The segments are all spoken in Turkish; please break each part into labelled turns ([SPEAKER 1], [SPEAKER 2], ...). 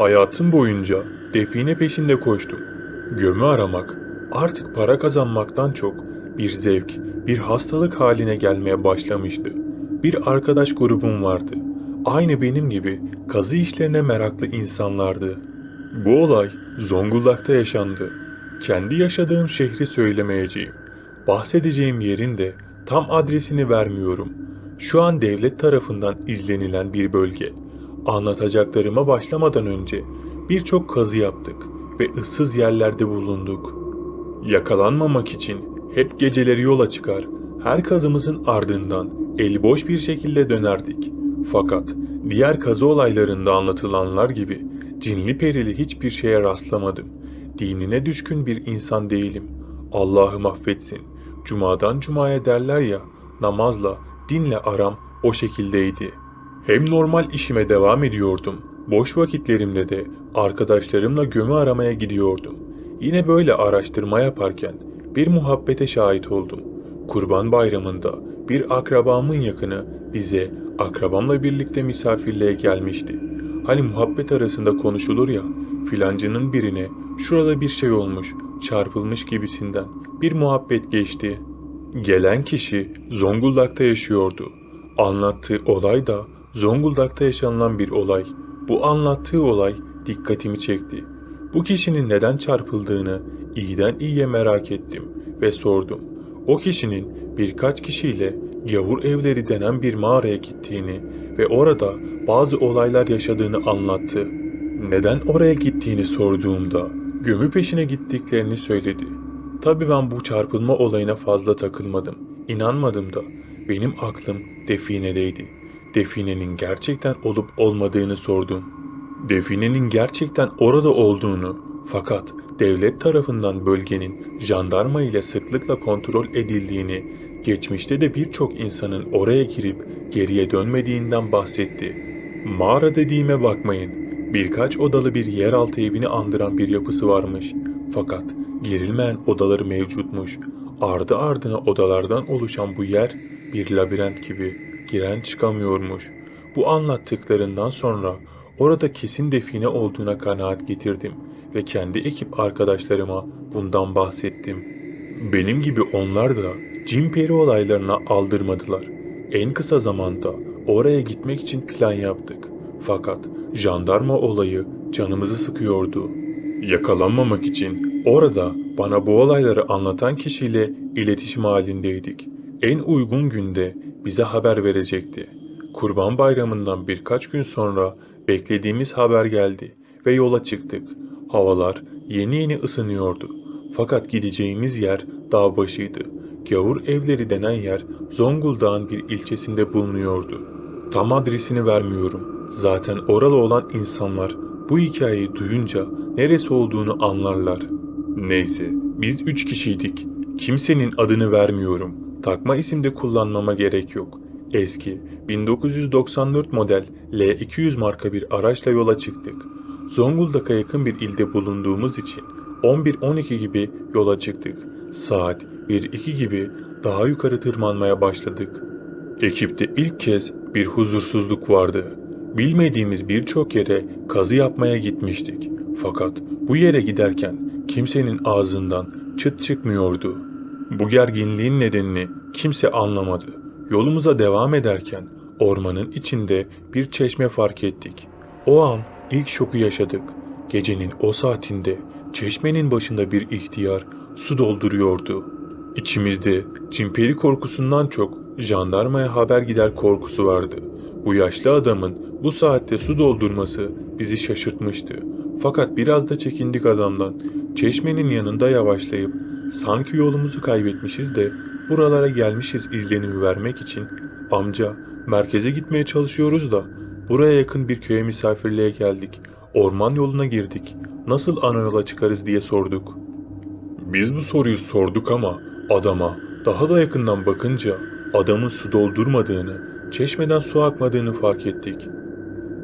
[SPEAKER 1] Hayatım boyunca define peşinde koştum. Gömü aramak artık para kazanmaktan çok bir zevk, bir hastalık haline gelmeye başlamıştı. Bir arkadaş grubum vardı. Aynı benim gibi kazı işlerine meraklı insanlardı. Bu olay Zonguldak'ta yaşandı. Kendi yaşadığım şehri söylemeyeceğim. Bahsedeceğim yerin de tam adresini vermiyorum. Şu an devlet tarafından izlenilen bir bölge. Anlatacaklarıma başlamadan önce birçok kazı yaptık ve ıssız yerlerde bulunduk. Yakalanmamak için hep geceleri yola çıkar, her kazımızın ardından eli boş bir şekilde dönerdik. Fakat diğer kazı olaylarında anlatılanlar gibi cinli perili hiçbir şeye rastlamadım. Dinine düşkün bir insan değilim. Allah'ım affetsin. Cumadan cumaya derler ya, namazla, dinle aram o şekildeydi. Hem normal işime devam ediyordum. Boş vakitlerimde de arkadaşlarımla gömü aramaya gidiyordum. Yine böyle araştırma yaparken bir muhabbete şahit oldum. Kurban Bayramı'nda bir akrabamın yakını bize akrabamla birlikte misafirliğe gelmişti. Hani muhabbet arasında konuşulur ya, filancının birine şurada bir şey olmuş, çarpılmış gibisinden bir muhabbet geçti. Gelen kişi Zonguldak'ta yaşıyordu. Anlattığı olay da Zonguldak'ta yaşanılan bir olay. Bu anlattığı olay dikkatimi çekti. Bu kişinin neden çarpıldığını iyiden iyiye merak ettim ve sordum. O kişinin birkaç kişiyle gavur evleri denen bir mağaraya gittiğini ve orada bazı olaylar yaşadığını anlattı. Neden oraya gittiğini sorduğumda gömü peşine gittiklerini söyledi. Tabii ben bu çarpılma olayına fazla takılmadım. İnanmadım da benim aklım definedeydi. Definenin gerçekten olup olmadığını sordum. Definenin gerçekten orada olduğunu fakat devlet tarafından bölgenin jandarma ile sıklıkla kontrol edildiğini, geçmişte de birçok insanın oraya girip geriye dönmediğinden bahsetti. Mağara dediğime bakmayın. Birkaç odalı bir yeraltı evini andıran bir yapısı varmış. Fakat girilmeyen odaları mevcutmuş. Ardı ardına odalardan oluşan bu yer bir labirent gibi giren çıkamıyormuş. Bu anlattıklarından sonra orada kesin define olduğuna kanaat getirdim ve kendi ekip arkadaşlarıma bundan bahsettim. Benim gibi onlar da cin peri olaylarına aldırmadılar. En kısa zamanda oraya gitmek için plan yaptık. Fakat jandarma olayı canımızı sıkıyordu. Yakalanmamak için orada bana bu olayları anlatan kişiyle iletişim halindeydik. En uygun günde bize haber verecekti. Kurban Bayramı'ndan birkaç gün sonra beklediğimiz haber geldi ve yola çıktık. Havalar yeni yeni ısınıyordu. Fakat gideceğimiz yer dağ başıydı. Gavur evleri denen yer Zonguldak'ın bir ilçesinde bulunuyordu. Tam adresini vermiyorum. Zaten oralı olan insanlar bu hikayeyi duyunca neresi olduğunu anlarlar. Neyse, biz üç kişiydik. Kimsenin adını vermiyorum. Takma isimde kullanmama gerek yok. Eski 1994 model L200 marka bir araçla yola çıktık. Zonguldak'a yakın bir ilde bulunduğumuz için 11-12 gibi yola çıktık. Saat 1-2 gibi daha yukarı tırmanmaya başladık. Ekipte ilk kez bir huzursuzluk vardı. Bilmediğimiz birçok yere kazı yapmaya gitmiştik. Fakat bu yere giderken kimsenin ağzından çıt çıkmıyordu. Bu gerginliğin nedenini kimse anlamadı. Yolumuza devam ederken ormanın içinde bir çeşme fark ettik. O an ilk şoku yaşadık. Gecenin o saatinde çeşmenin başında bir ihtiyar su dolduruyordu. İçimizde cimperi korkusundan çok jandarmaya haber gider korkusu vardı. Bu yaşlı adamın bu saatte su doldurması bizi şaşırtmıştı. Fakat biraz da çekindik adamdan. Çeşmenin yanında yavaşlayıp sanki yolumuzu kaybetmişiz de buralara gelmişiz izlenimi vermek için amca merkeze gitmeye çalışıyoruz da buraya yakın bir köye misafirliğe geldik. Orman yoluna girdik. Nasıl ana yola çıkarız diye sorduk. Biz bu soruyu sorduk ama adama daha da yakından bakınca adamın su doldurmadığını, çeşmeden su akmadığını fark ettik.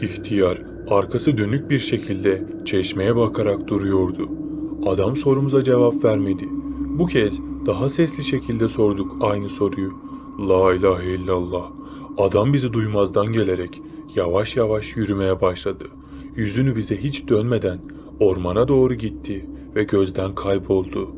[SPEAKER 1] İhtiyar arkası dönük bir şekilde çeşmeye bakarak duruyordu. Adam sorumuza cevap vermedi. Bu kez daha sesli şekilde sorduk aynı soruyu. La ilahe illallah. Adam bizi duymazdan gelerek yavaş yavaş yürümeye başladı. yüzünü bize hiç dönmeden ormana doğru gitti ve gözden kayboldu.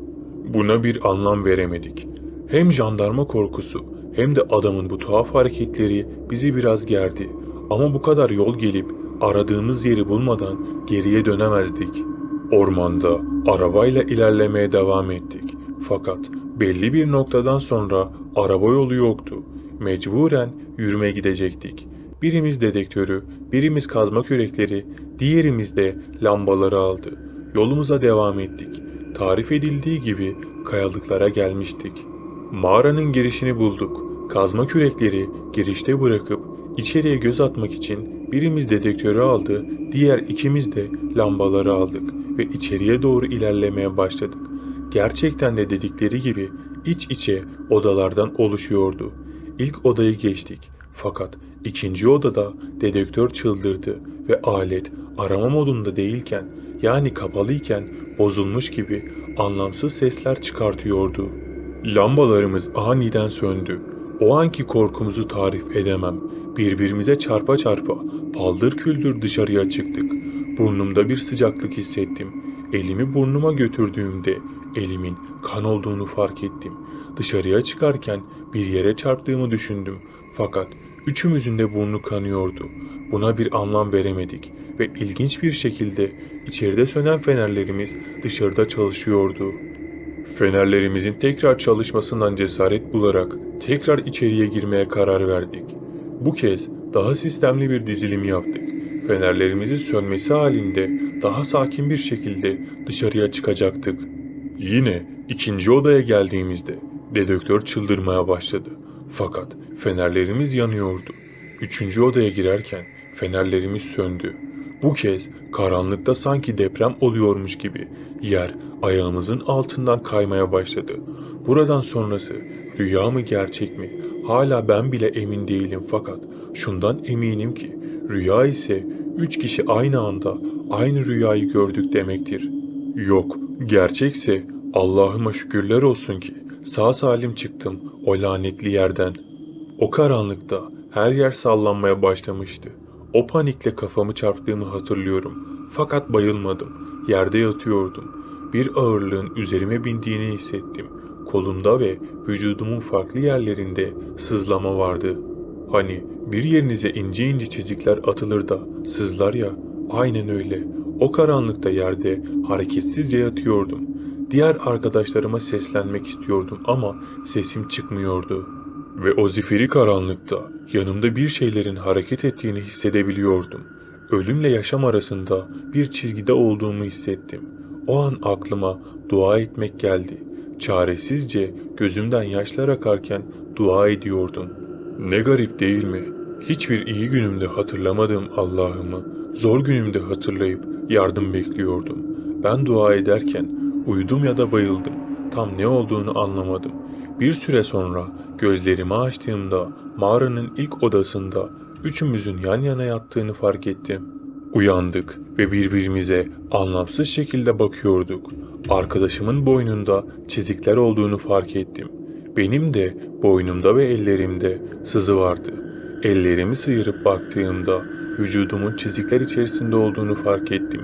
[SPEAKER 1] Buna bir anlam veremedik. Hem jandarma korkusu hem de adamın bu tuhaf hareketleri bizi biraz gerdi. Ama bu kadar yol gelip aradığımız yeri bulmadan geriye dönemezdik. Ormanda arabayla ilerlemeye devam ettik. Fakat belli bir noktadan sonra araba yolu yoktu. Mecburen yürüme gidecektik. Birimiz dedektörü, birimiz kazma kürekleri, diğerimiz de lambaları aldı. Yolumuza devam ettik. Tarif edildiği gibi kayalıklara gelmiştik. Mağaranın girişini bulduk. Kazma kürekleri girişte bırakıp içeriye göz atmak için birimiz dedektörü aldı, diğer ikimiz de lambaları aldık ve içeriye doğru ilerlemeye başladık. Gerçekten de dedikleri gibi iç içe odalardan oluşuyordu. İlk odayı geçtik. Fakat ikinci odada dedektör çıldırdı ve alet arama modunda değilken yani kapalıyken bozulmuş gibi anlamsız sesler çıkartıyordu. Lambalarımız aniden söndü. O anki korkumuzu tarif edemem. Birbirimize çarpa çarpa paldır küldür dışarıya çıktık. Burnumda bir sıcaklık hissettim. Elimi burnuma götürdüğümde elimin kan olduğunu fark ettim. Dışarıya çıkarken bir yere çarptığımı düşündüm. Fakat üçümüzün de burnu kanıyordu. Buna bir anlam veremedik ve ilginç bir şekilde içeride sönen fenerlerimiz dışarıda çalışıyordu. Fenerlerimizin tekrar çalışmasından cesaret bularak tekrar içeriye girmeye karar verdik. Bu kez daha sistemli bir dizilim yaptık. Fenerlerimizin sönmesi halinde daha sakin bir şekilde dışarıya çıkacaktık. Yine ikinci odaya geldiğimizde dedektör çıldırmaya başladı. Fakat fenerlerimiz yanıyordu. Üçüncü odaya girerken fenerlerimiz söndü. Bu kez karanlıkta sanki deprem oluyormuş gibi yer ayağımızın altından kaymaya başladı. Buradan sonrası rüya mı gerçek mi? Hala ben bile emin değilim fakat şundan eminim ki rüya ise üç kişi aynı anda aynı rüyayı gördük demektir. Yok, gerçekse Allah'ıma şükürler olsun ki sağ salim çıktım o lanetli yerden. O karanlıkta her yer sallanmaya başlamıştı. O panikle kafamı çarptığımı hatırlıyorum. Fakat bayılmadım. Yerde yatıyordum. Bir ağırlığın üzerime bindiğini hissettim. Kolumda ve vücudumun farklı yerlerinde sızlama vardı. Hani bir yerinize ince ince çizikler atılır da sızlar ya, aynen öyle. O karanlıkta yerde hareketsizce yatıyordum. Diğer arkadaşlarıma seslenmek istiyordum ama sesim çıkmıyordu. Ve o zifiri karanlıkta yanımda bir şeylerin hareket ettiğini hissedebiliyordum. Ölümle yaşam arasında bir çizgide olduğumu hissettim. O an aklıma dua etmek geldi. Çaresizce gözümden yaşlar akarken dua ediyordum. Ne garip değil mi? Hiçbir iyi günümde hatırlamadığım Allah'ımı zor günümde hatırlayıp yardım bekliyordum. Ben dua ederken uyudum ya da bayıldım. Tam ne olduğunu anlamadım. Bir süre sonra gözlerimi açtığımda mağaranın ilk odasında üçümüzün yan yana yattığını fark ettim. Uyandık ve birbirimize anlamsız şekilde bakıyorduk. Arkadaşımın boynunda çizikler olduğunu fark ettim. Benim de boynumda ve ellerimde sızı vardı. Ellerimi sıyırıp baktığımda vücudumun çizikler içerisinde olduğunu fark ettim.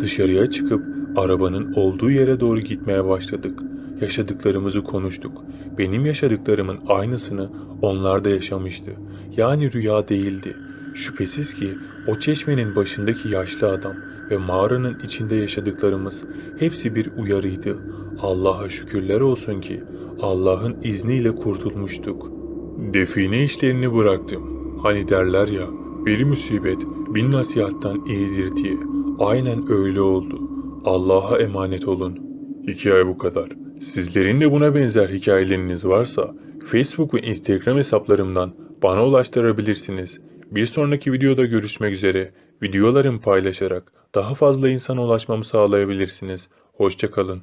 [SPEAKER 1] Dışarıya çıkıp arabanın olduğu yere doğru gitmeye başladık. Yaşadıklarımızı konuştuk. Benim yaşadıklarımın aynısını onlar da yaşamıştı. Yani rüya değildi. Şüphesiz ki o çeşmenin başındaki yaşlı adam ve mağaranın içinde yaşadıklarımız hepsi bir uyarıydı. Allah'a şükürler olsun ki Allah'ın izniyle kurtulmuştuk. Define işlerini bıraktım. Hani derler ya, bir musibet bin nasihattan iyidir diye. Aynen öyle oldu. Allah'a emanet olun. Hikaye bu kadar. Sizlerin de buna benzer hikayeleriniz varsa Facebook ve Instagram hesaplarımdan bana ulaştırabilirsiniz. Bir sonraki videoda görüşmek üzere. Videolarımı paylaşarak daha fazla insana ulaşmamı sağlayabilirsiniz. Hoşçakalın.